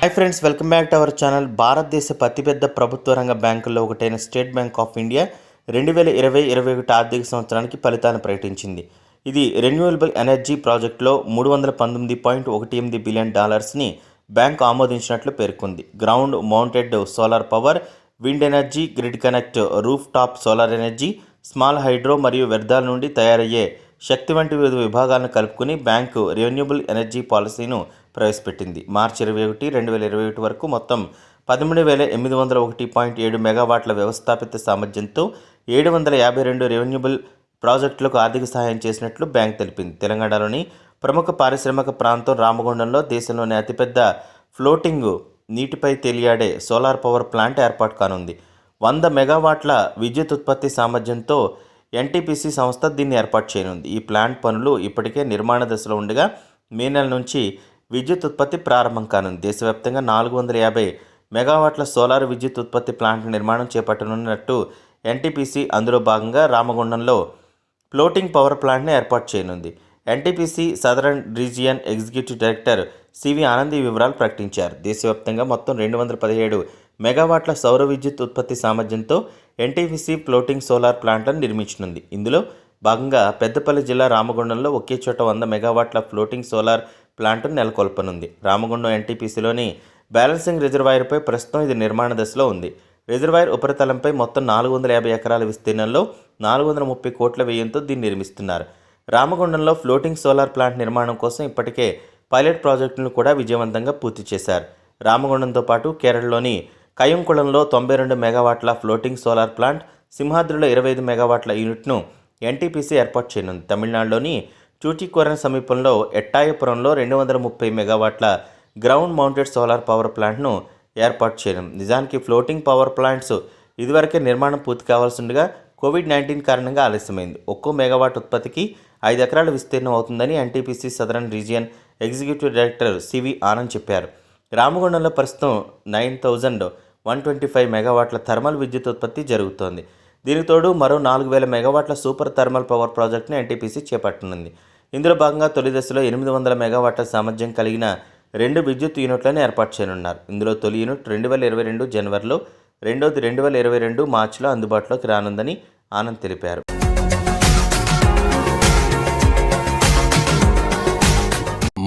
Hi friends welcome back to our channel భారతదేశ అతిపెద్ద ప్రభుత్వ రంగ బ్యాంకుల్లో ఒకటైన స్టేట్ బ్యాంక్ ఆఫ్ ఇండియా రెండు వేల ఇరవై ఇరవై ఒకటి ఆర్థిక సంవత్సరానికి ఫలితాలను ప్రకటించింది. ఇది రెన్యూవబుల్ ఎనర్జీ ప్రాజెక్టులో మూడు వందల పంతొమ్మిది పాయింట్ ఒకటి ఎనిమిది బిలియన్ డాలర్స్ని బ్యాంకు ఆమోదించినట్లు పేర్కొంది. Ground mounted solar power wind energy grid connect rooftop solar energy small hydro మరియు వ్యర్థాల నుండి తయారయ్యే శక్తి వంటి వివిధ విభాగాలను కలుపుకుని బ్యాంకు రెన్యూబుల్ ఎనర్జీ పాలసీను ప్రవేశపెట్టింది. మార్చి ఇరవై ఒకటి రెండు వేల ఇరవై ఒకటి వరకు మొత్తం పదమూడు వేల ఎనిమిది వందల ఒకటి పాయింట్ ఏడు మెగావాట్ల వ్యవస్థాపిత సామర్థ్యంతో ఏడు వందల యాభై రెండు రెవెన్యూబుల్ ప్రాజెక్టులకు ఆర్థిక సహాయం చేసినట్లు బ్యాంక్ తెలిపింది. తెలంగాణలోని ప్రముఖ పారిశ్రామిక ప్రాంతం రామగుండంలో దేశంలోని అతిపెద్ద ఫ్లోటింగ్ నీటిపై తేలియాడే సోలార్ పవర్ ప్లాంట్ ఏర్పాటు కానుంది. వంద మెగావాట్ల విద్యుత్ ఉత్పత్తి సామర్థ్యంతో ఎన్టీపీసీ సంస్థ దీన్ని ఏర్పాటు చేయనుంది. ఈ ప్లాంట్ పనులు ఇప్పటికే నిర్మాణ దశలో ఉండగా మే నెల నుంచి విద్యుత్ ఉత్పత్తి ప్రారంభం కానుంది. దేశవ్యాప్తంగా నాలుగు వందల యాభై మెగావాట్ల సోలార్ విద్యుత్ ఉత్పత్తి ప్లాంట్ నిర్మాణం చేపట్టనున్నట్టు ఎన్టీపీసీ అందులో భాగంగా రామగుండంలో ఫ్లోటింగ్ పవర్ ప్లాంట్ను ఏర్పాటు చేయనుంది. NTPC southern region executive director CV Anand ఈ వివరాలు ప్రకటించారు. దేశవ్యాప్తంగా మొత్తం రెండు వందల పదిహేడు మెగావాట్ల సౌర విద్యుత్ ఉత్పత్తి సామర్థ్యంతో ఎన్టీపీసీ ఫ్లోటింగ్ సోలార్ ప్లాంట్లను నిర్మించనుంది. ఇందులో భాగంగా పెద్దపల్లి జిల్లా రామగుండంలో ఒకే చోట వంద మెగావాట్ల ఫ్లోటింగ్ సోలార్ ప్లాంట్ను నెలకొల్పనుంది. రామగుండం ఎన్టీపీసీలోని బ్యాలెన్సింగ్ రిజర్వాయర్పై ప్రస్తుతం ఇది నిర్మాణ దశలో ఉంది. రిజర్వాయర్ ఉపరితలంపై మొత్తం నాలుగు వందల యాభై ఎకరాల విస్తీర్ణంలో నాలుగు వందల ముప్పై కోట్ల వ్యయంతో దీన్ని నిర్మిస్తున్నారు. రామగుండంలో ఫ్లోటింగ్ సోలార్ ప్లాంట్ నిర్మాణం కోసం ఇప్పటికే పైలట్ ప్రాజెక్టులను కూడా విజయవంతంగా పూర్తి చేశారు. రామగుండంతో పాటు కేరళలోని కయ్యంకుళంలో తొంభై రెండు మెగావాట్ల ఫ్లోటింగ్ సోలార్ ప్లాంట్ సింహాద్రిలో ఇరవై ఐదు మెగావాట్ల యూనిట్ను ఎన్టీపీసీ ఏర్పాటు చేయనుంది. తమిళనాడులోని చూటికోరన్ సమీపంలో ఎట్టాయపురంలో రెండు వందల ముప్పై మెగావాట్ల గ్రౌండ్ మౌంటెడ్ సోలార్ పవర్ ప్లాంట్ను ఏర్పాటు చేయడం నిజానికి ఫ్లోటింగ్ పవర్ ప్లాంట్స్ ఇదివరకే నిర్మాణం పూర్తి కావాల్సిండగా కోవిడ్ నైన్టీన్ కారణంగా ఆలస్యమైంది. ఒక్కో మెగావాట్ ఉత్పత్తికి ఐదు ఎకరాల విస్తీర్ణం అవుతుందని NTPC southern region executive director CV Anand చెప్పారు. రామగుండంలో ప్రస్తుతం nine thousand one twenty five మెగావాట్ల థర్మల్ విద్యుత్ ఉత్పత్తి జరుగుతోంది. దీనికి తోడు మరో నాలుగు వేల మెగావాట్ల సూపర్ థర్మల్ పవర్ ప్రాజెక్టును ఎన్టీపీసీ చేపట్టనుంది. ఇందులో భాగంగా తొలి దశలో ఎనిమిది వందల మెగావాట్ల సామర్థ్యం కలిగిన రెండు విద్యుత్ యూనిట్లను ఏర్పాటు చేయనున్నారు. ఇందులో తొలి యూనిట్ రెండు వేల ఇరవై రెండు జనవరిలో రెండోది రెండు వేల ఇరవై రెండు మార్చిలో అందుబాటులోకి రానుందని ఆనంద్ తెలిపారు.